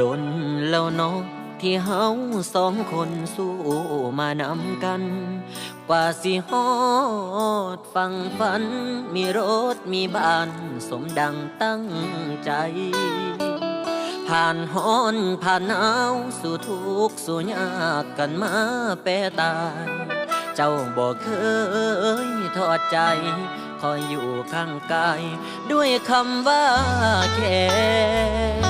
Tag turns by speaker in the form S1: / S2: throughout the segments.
S1: ดนแล้วเนาะที่เฮาสองคนสู้มานำกัน กว่าสิฮอดฟังฝัน มีรถมีบ้านสมดังตั้งใจ ผ่านฮ้อนผ่านหนาวสู่ทุกสู่ยากกันมาแปรตาย เจ้าบอกเคยทอดใจ คอยอยู่ข้างกาย ด้วยคำว่าแค่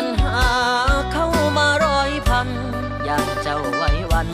S1: ปัญหาเข้ามาร้อยพัน อยากเจ้าไว้วัน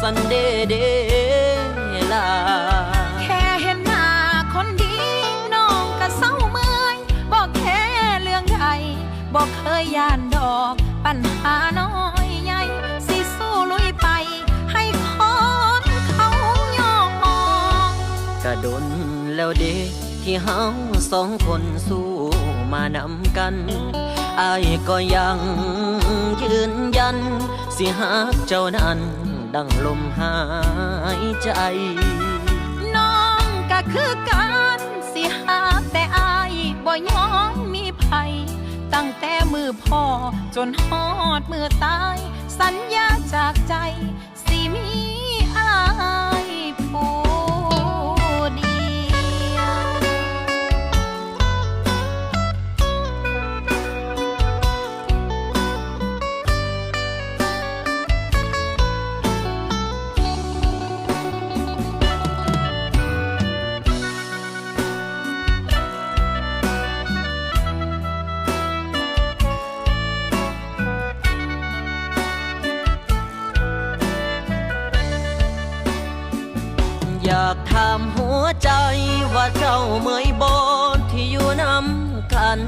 S1: สันเดเดลา
S2: แค่เห็นหน้าคนดีน้องก็เศร้าเมื่อยบอกแค่เรื่องใดบอกเคยย่านดอก ปัญหาน้อยใหญ่สิสู้ลุยไป ให้คนเขายอม
S1: กระดนแล้วเด็กที่เฮาสองคนสู้มานำกัน อายก็ยังยืนยัน สิหักเจ้านั้น ดังลมหายใจ
S2: น้องก็คือกันสิหาแต่อายบ่ยอมมีภัย ตั้งแต่มือพ่อจนฮอดมือตาย สัญญาจากใจ สิมี อยา
S1: กถามหัวใจว่าเจ้าเมื่อยบนที่อยู่น้ำกัน